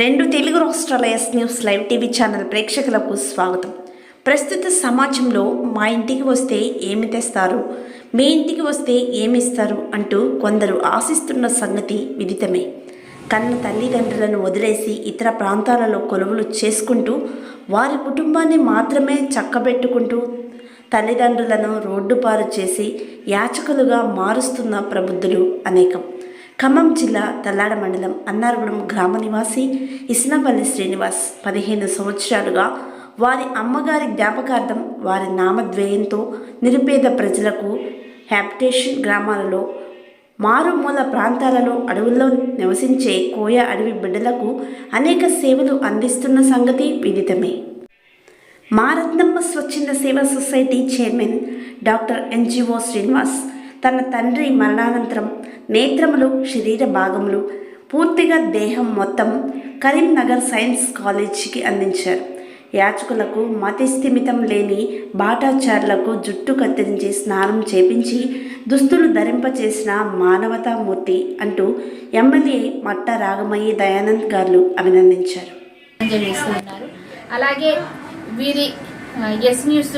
రెండు తెలుగు రాష్ట్రాల S news live TV channel ప్రేక్షకులకు స్వాగతం. ప్రస్తుత సమాజంలో మా ఇంటికి వస్తే ఏమి తెస్తారు? మీ ఇంటికి వస్తే ఏమి ఇస్తారు? అంటూ కొందరు ఆశిస్తున్న సంగతి విదితమే. కన్న తల్లిదండ్రులను వదిలేసి ఇతర ప్రాంతాలలో కొలువులు చేసుకుంటూ వారి కుటుంబాన్ని మాత్రమే చక్కబెట్టుకుంటూ తల్లిదండ్రులను రోడ్డుపారు చేసి యాచకులుగా మారుస్తున్న ప్రబుద్ధులు అనేకం. ఖమ్మం జిల్లా తల్లాడ మండలం అన్నారగూడెం గ్రామ నివాసి ఇస్నాపల్లి శ్రీనివాస్ పదిహేను సంవత్సరాలుగా వారి అమ్మగారి జ్ఞాపకార్థం వారి నామద్వేయంతో నిరుపేద ప్రజలకు హ్యాప్టేషన్ గ్రామాలలో మారుమూల ప్రాంతాలలో అడవుల్లో నివసించే కోయ అడవి బిడ్డలకు అనేక సేవలు అందిస్తున్న సంగతి విదితమే. మారత్నమ్మ స్వచ్ఛంద సేవా society chairman doctor NGO Srinivas తన తండ్రి మరణానంతరం నేత్రములు శరీర భాగములు పూర్తిగా దేహం మొత్తం కరీంనగర్ సైన్స్ కాలేజీకి అందించారు. యాచకులకు మతిస్థిమితం లేని బాటాచారులకు జుట్టు కత్తిరించి స్నానం చేపించి దుస్తులు ధరింపచేసిన మానవతామూర్తి అంటూ ఎమ్మెల్యే మట్ట రాగమయ్యి దయానంద్ గారు అభినందించారు. అలాగే వీరి ఎస్ న్యూస్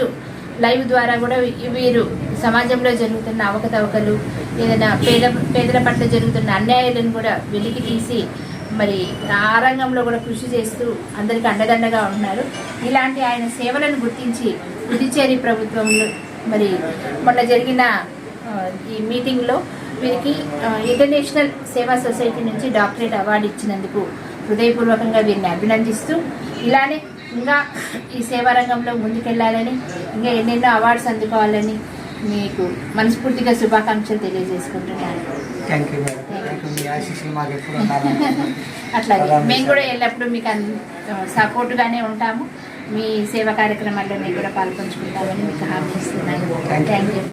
లైవ్ ద్వారా కూడా వీరు సమాజంలో జరుగుతున్న అవకతవకలు ఏదైనా పేద పేదల పట్ల జరుగుతున్న అన్యాయాలను కూడా వెలికి తీసి మరి ఆ రంగంలో కూడా కృషి చేస్తూ అందరికీ అండదండగా ఉన్నారు. ఇలాంటి ఆయన సేవలను గుర్తించి పుదుచ్చేరి ప్రభుత్వంలో మరి మొన్న జరిగిన ఈ మీటింగ్లో వీరికి ఇంటర్నేషనల్ సేవా సొసైటీ నుంచి డాక్టరేట్ అవార్డు ఇచ్చినందుకు హృదయపూర్వకంగా వీరిని అభినందిస్తూ ఇలానే ఇంకా ఈ సేవా రంగంలో ముందుకెళ్ళాలని ఇంకా ఎన్నెన్నో అవార్డ్స్ అందుకోవాలని మీకు మనస్ఫూర్తిగా శుభాకాంక్షలు తెలియజేసుకుంటున్నాను. అట్లాగే మేము కూడా ఎల్లప్పుడూ మీకు సపోర్ట్గానే ఉంటాము. మీ సేవా కార్యక్రమాల్లో మేము కూడా పాల్పంచుకుంటామని మీకు హామీ ఇస్తున్నాను. Thank you